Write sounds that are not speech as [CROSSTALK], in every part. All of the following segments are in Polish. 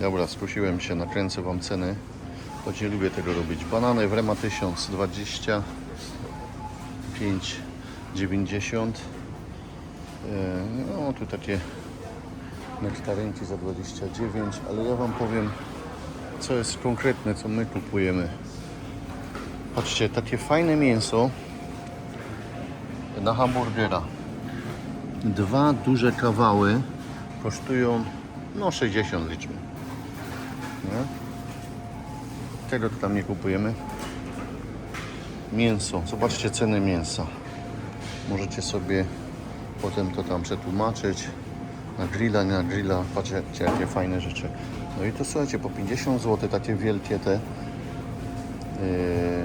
Dobra, skusiłem się, nakręcę Wam ceny, choć nie lubię tego robić. Banany w Rema 1020, 5,90. E, No tu takie nektarynki za 29, ale ja Wam powiem, co jest konkretne, co my kupujemy. Patrzcie, takie fajne mięso na hamburgera. Dwa duże kawały kosztują no 60 liczmy. Nie? Tego to tam nie kupujemy. Mięso. Zobaczcie ceny mięsa. Możecie sobie potem to tam przetłumaczyć. Na grilla, nie na grilla. Patrzcie jakie fajne rzeczy. No i to słuchajcie, po 50 zł takie wielkie te. Yy,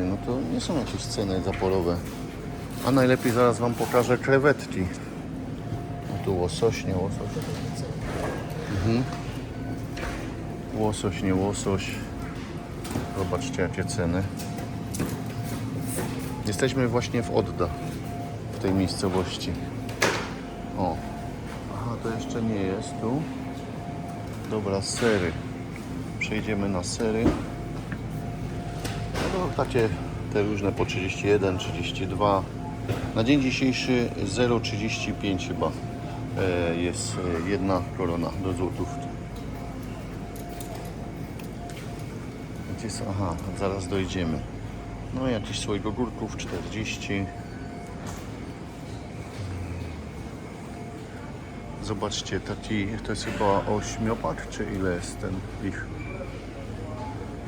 no to nie są jakieś ceny zaporowe. A najlepiej zaraz Wam pokażę krewetki. No tu łosoś, nie łosoś. Mhm. Łosoś, nie łosoś. Zobaczcie jakie ceny. Jesteśmy właśnie w Odda, w tej miejscowości. O, aha, to jeszcze nie jest tu. Dobra, sery. Przejdziemy na sery. No takie te różne po 31, 32. Na dzień dzisiejszy 0,35 chyba e, jest e, jedna korona do złotówki. Gdzie jest? Aha, zaraz dojdziemy. No jakiś słoik ogórków 40. Zobaczcie, taki to jest chyba ośmiopak, czy ile jest ten ich?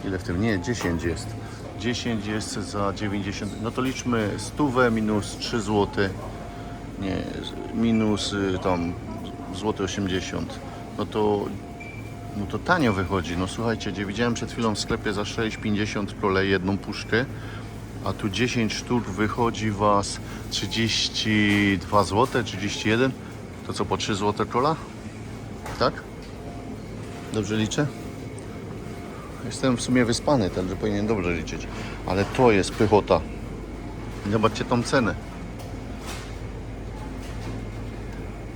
Ile w tym? Nie, 10 jest. 10 jest za 90. No to liczmy stówę minus 3 zł. Nie, minus y, tam złoty 80. No to no to tanio wychodzi. No słuchajcie, gdzie widziałem przed chwilą w sklepie za 6,50 kolej jedną puszkę, a tu 10 sztuk wychodzi was 32 zł, 31. To co po 3 zł kola? Tak? Dobrze liczę? Jestem w sumie wyspany, także powinien dobrze liczyć. Ale to jest pychota. Zobaczcie tą cenę.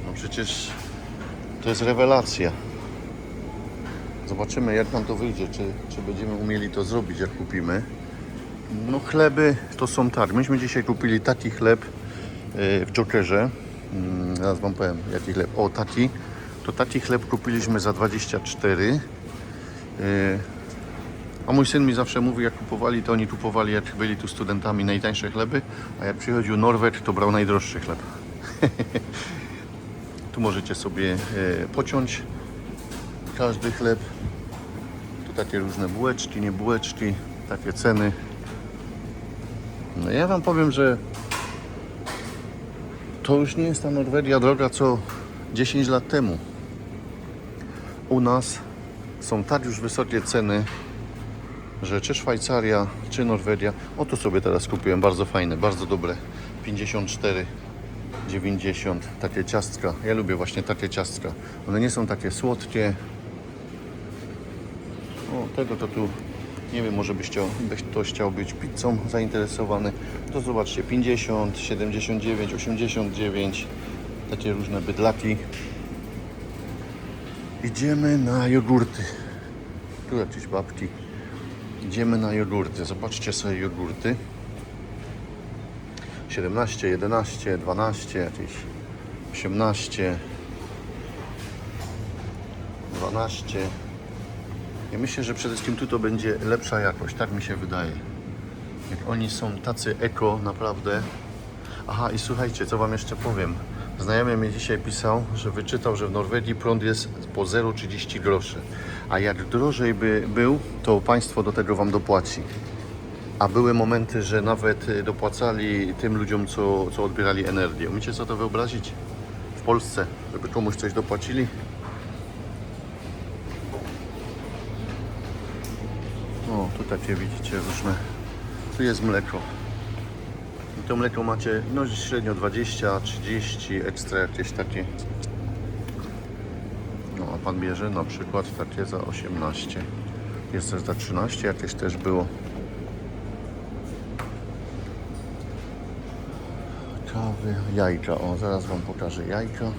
No przecież to jest rewelacja. Zobaczymy jak nam to wyjdzie, czy, czy będziemy umieli to zrobić, jak kupimy. No chleby to są tak. Myśmy dzisiaj kupili taki chleb yy, w Jokerze. Mm, Zaraz Wam powiem jaki chleb. O taki. To taki chleb kupiliśmy za 24. Yy, a mój syn mi zawsze mówi, jak kupowali, to oni kupowali, jak byli tu studentami, najtańsze chleby, a jak przychodził Norweg, to brał najdroższy chleb. [LAUGHS] tu możecie sobie e, pociąć każdy chleb. Tu takie różne bułeczki, nie bułeczki, takie ceny. No ja Wam powiem, że to już nie jest ta Norwegia droga co 10 lat temu. U nas są tak już wysokie ceny, że czy Szwajcaria, czy Norwegia, o to sobie teraz kupiłem, bardzo fajne, bardzo dobre, 54, 90, takie ciastka, ja lubię właśnie takie ciastka, one nie są takie słodkie, tego to tu, nie wiem, może byś, chciał, byś ktoś chciał być pizzą zainteresowany, to zobaczcie, 50, 79, 89, takie różne bydlaki. Idziemy na jogurty, tu jakieś babki. Idziemy na jogurty. Zobaczcie sobie jogurty. 17, 11, 12, jakieś 18, 12. Ja myślę, że przede wszystkim tu to będzie lepsza jakość, tak mi się wydaje. Jak oni są tacy eko, naprawdę. Aha, i słuchajcie, co Wam jeszcze powiem. Znajomy mi dzisiaj pisał, że wyczytał, że w Norwegii prąd jest po 0,30 groszy. A jak drożej by był, to państwo do tego Wam dopłaci. A były momenty, że nawet y, dopłacali tym ludziom, co, co odbierali energię. Umiecie co to wyobrazić? W Polsce, żeby komuś coś dopłacili? O, tu takie widzicie różne. Tu jest mleko. I to mleko macie no średnio 20, 30, ekstra jakieś takie. No a pan bierze na przykład takie za 18. Jest też za 13, jakieś też było. Kawy, jajka. O, zaraz wam pokażę jajka.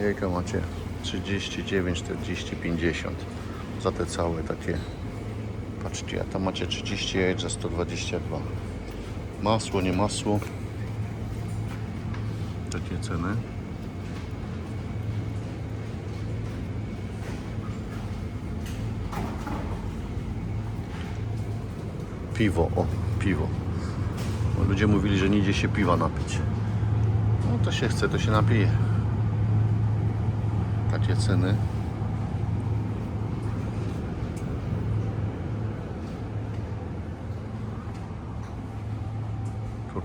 Jajka macie 39, 40, 50 za te całe takie. Patrzcie, a tam macie 30 jajek za 122. Masło, nie masło. Takie ceny. Piwo, o, piwo. Ludzie mówili, że nie idzie się piwa napić. No to się chce, to się napije. Takie ceny.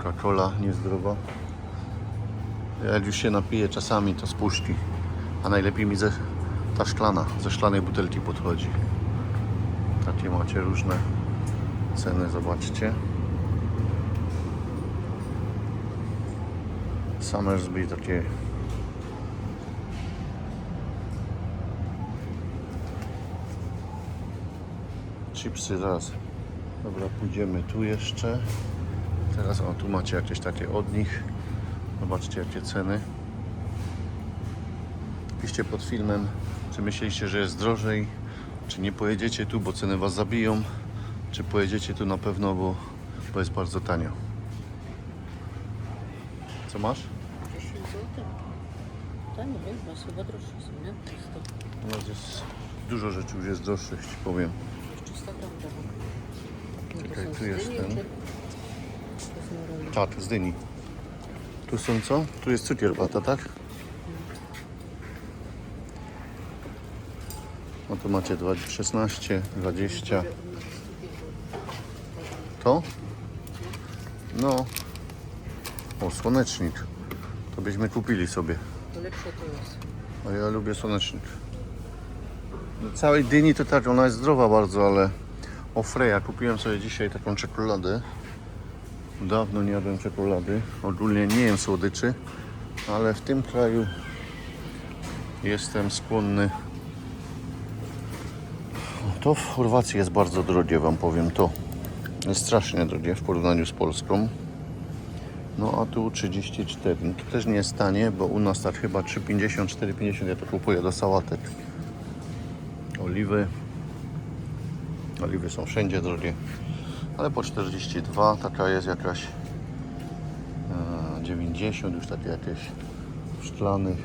Coca-Cola niezdrowa. Ja jak już się napiję czasami to puszki. A najlepiej mi ze, ta szklana, ze szklanej butelki podchodzi. Takie macie różne ceny, zobaczcie. Summersby takie chipsy zaraz. Dobra, pójdziemy tu jeszcze. Teraz o tu macie jakieś takie od nich. Zobaczcie jakie ceny. Piszcie pod filmem, czy myśleliście, że jest drożej, czy nie pojedziecie tu, bo ceny was zabiją, czy pojedziecie tu na pewno, bo, bo jest bardzo tanio. Co masz? 10 zł. To nie wiem, masz chyba droższe są, nie? No, jest dużo rzeczy już jest droższych, ci powiem. jeszcze 100 gram Czekaj, tu z jest dyni, ten. czy- morel. Tak, z dyni. Tu są co? Tu jest cukier bata, tak? No to macie dwa- 16, 20. To? No. O, słonecznik. To byśmy kupili sobie. To lepsze to jest. A ja lubię słonecznik. Do całej dyni to tak, ona jest zdrowa bardzo, ale o Freja kupiłem sobie dzisiaj taką czekoladę. Dawno nie jadłem czekolady. Ogólnie nie jem słodyczy, ale w tym kraju jestem skłonny. To w Chorwacji jest bardzo drogie, wam powiem to. Jest strasznie drogie w porównaniu z Polską. No a tu 34. No to też nie jest tanie, bo u nas tak chyba 3,50, 4,50 ja to kupuję do sałatek. Oliwy. Oliwy są wszędzie drogie. Ale po 42 taka jest jakaś e, 90 już takie jakieś w szklanych.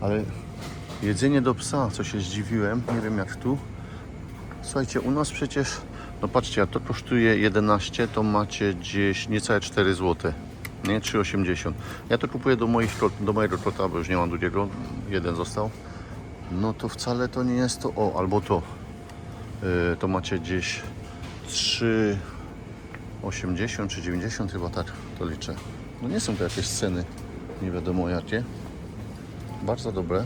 Ale jedzenie do psa, co się zdziwiłem, nie wiem jak tu. Słuchajcie, u nas przecież, no patrzcie, a to kosztuje 11, to macie gdzieś niecałe 4 zł. Nie, 3,80. Ja to kupuję do, moich, do mojego kota, bo już nie mam drugiego, jeden został. No to wcale to nie jest to, o, albo to. Yy, to macie gdzieś 3,80 czy 90 chyba tak, to liczę. No nie są to jakieś ceny, nie wiadomo jakie. Bardzo dobre.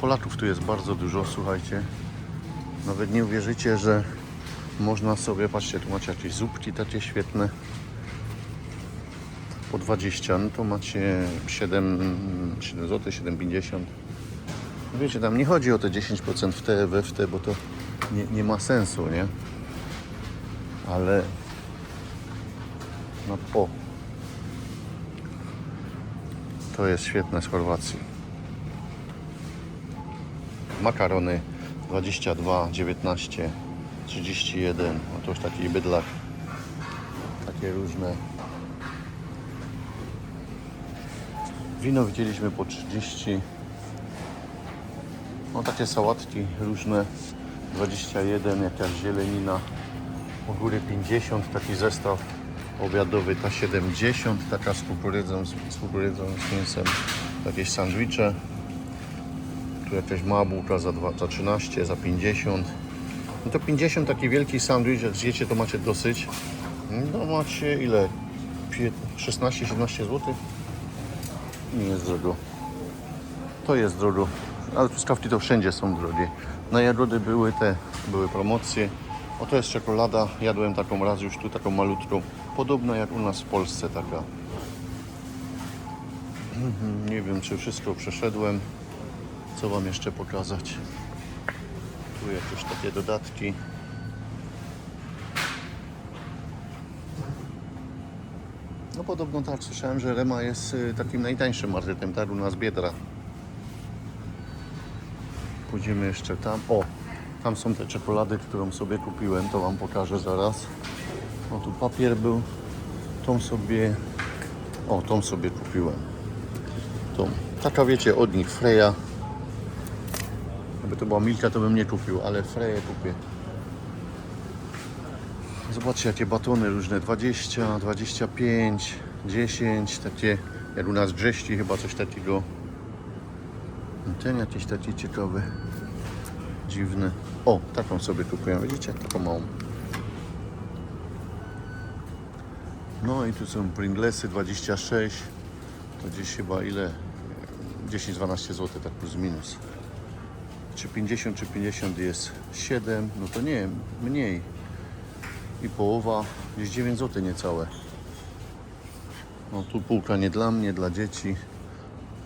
Polaków tu jest bardzo dużo, słuchajcie. Nawet nie uwierzycie, że można sobie, patrzcie, tu macie jakieś zupki takie świetne. Po 20, no to macie 7, 7 zł, 7,50. No Wiecie, tam nie chodzi o te 10% w te, we w te, bo to nie, nie ma sensu, nie? Ale no po. To jest świetne z Chorwacji. Makarony 22, 19, 31. No to już taki bydlak. Takie różne. Wino widzieliśmy po 30. No takie sałatki różne. 21, jakaś zielenina. U góry 50, taki zestaw obiadowy, ta 70, taka z kukurydzą, z, z kukurydzą, z mięsem. Jakieś sandwicze. Tu jakaś mała bułka za, dwa, za 13, za 50. No to 50 taki wielki sandwich, jak zjecie to macie dosyć. No macie ile? 16-17 zł? Nie jest drogo. To jest drogo. Ale truskawki to wszędzie są drogie. Na jagody były te, były promocje. Oto jest czekolada. Jadłem taką raz już tu, taką malutką. Podobna jak u nas w Polsce taka. Mhm, Nie wiem, czy wszystko przeszedłem. Co Wam jeszcze pokazać? Tu jakieś takie dodatki. No podobno tak, słyszałem, że Rema jest y, takim najtańszym marketem, tak u nas Biedra. pójdziemy jeszcze tam. O, tam są te czekolady, którą sobie kupiłem, to Wam pokażę zaraz. O, tu papier był. Tą sobie, o, tą sobie kupiłem. Tą. Taka wiecie, od nich Freya. Gdyby to była Milka, to bym nie kupił, ale Freję kupię. Zobaczcie jakie batony różne, 20, 25, 10, takie jak u nas grześci chyba coś takiego. I Ten jakiś taki ciekawy, dziwny. O, taką sobie kupiłem, widzicie? Taką małą. No i tu są Pringlesy 26, to gdzieś chyba ile? 10-12 zł, tak plus minus. Czy 50, czy 50 jest 7, no to nie, mniej i połowa, gdzieś 9 zł niecałe. No tu półka nie dla mnie, dla dzieci.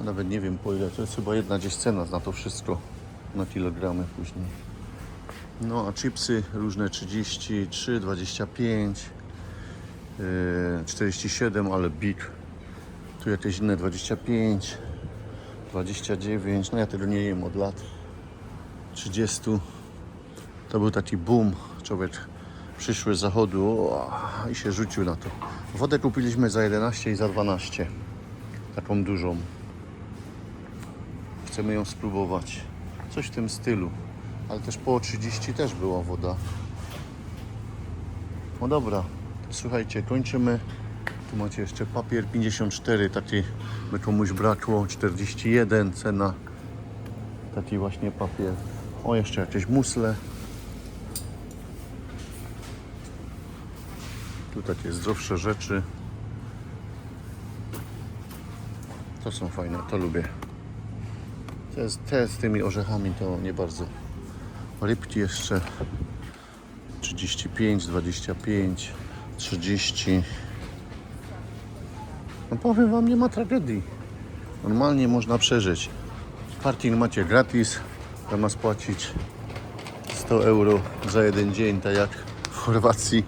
Nawet nie wiem po ile, to jest chyba jedna gdzieś cena na to wszystko, na kilogramy później. No a chipsy różne 33, 25, yy, 47, ale big. Tu jakieś inne 25, 29, no ja tego nie jem od lat. 30. To był taki boom. Człowiek przyszły z zachodu o, i się rzucił na to. Wodę kupiliśmy za 11 i za 12. Taką dużą. Chcemy ją spróbować. Coś w tym stylu. Ale też po 30 też była woda. No dobra, słuchajcie, kończymy. Tu macie jeszcze papier 54, taki by komuś brakło, 41 cena. Taki właśnie papier. O, jeszcze jakieś musle. Tu takie zdrowsze rzeczy. To są fajne, to lubię. Te, te z tymi orzechami to nie bardzo. Rybki jeszcze 35, 25, 30. No powiem wam, nie ma tragedii. Normalnie można przeżyć. Parking macie gratis, zamiast płacić 100 euro za jeden dzień, tak jak w Chorwacji.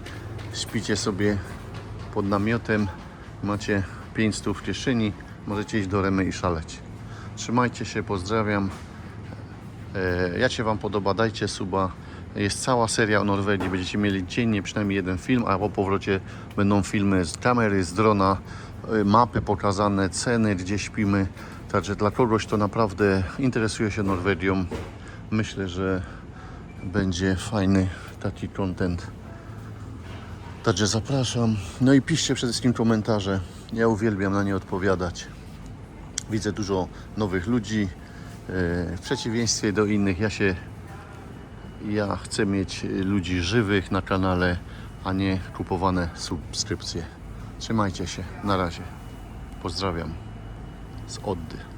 Śpicie sobie pod namiotem, macie 500 w kieszeni, możecie iść do Remy i szaleć. Trzymajcie się, pozdrawiam. E, Jak się Wam podoba, dajcie suba. Jest cała seria o Norwegii. Będziecie mieli dziennie przynajmniej jeden film, a po powrocie będą filmy z kamery, z drona, e, mapy pokazane, ceny, gdzie śpimy. Także dla kogoś, kto naprawdę interesuje się Norwegią, myślę, że będzie fajny taki content. Także zapraszam. No i piszcie przede wszystkim komentarze. Ja uwielbiam na nie odpowiadać. Widzę dużo nowych ludzi. E, W przeciwieństwie do innych, ja się ja chcę mieć ludzi żywych na kanale, a nie kupowane subskrypcje. Trzymajcie się. Na razie. Pozdrawiam z Oddy.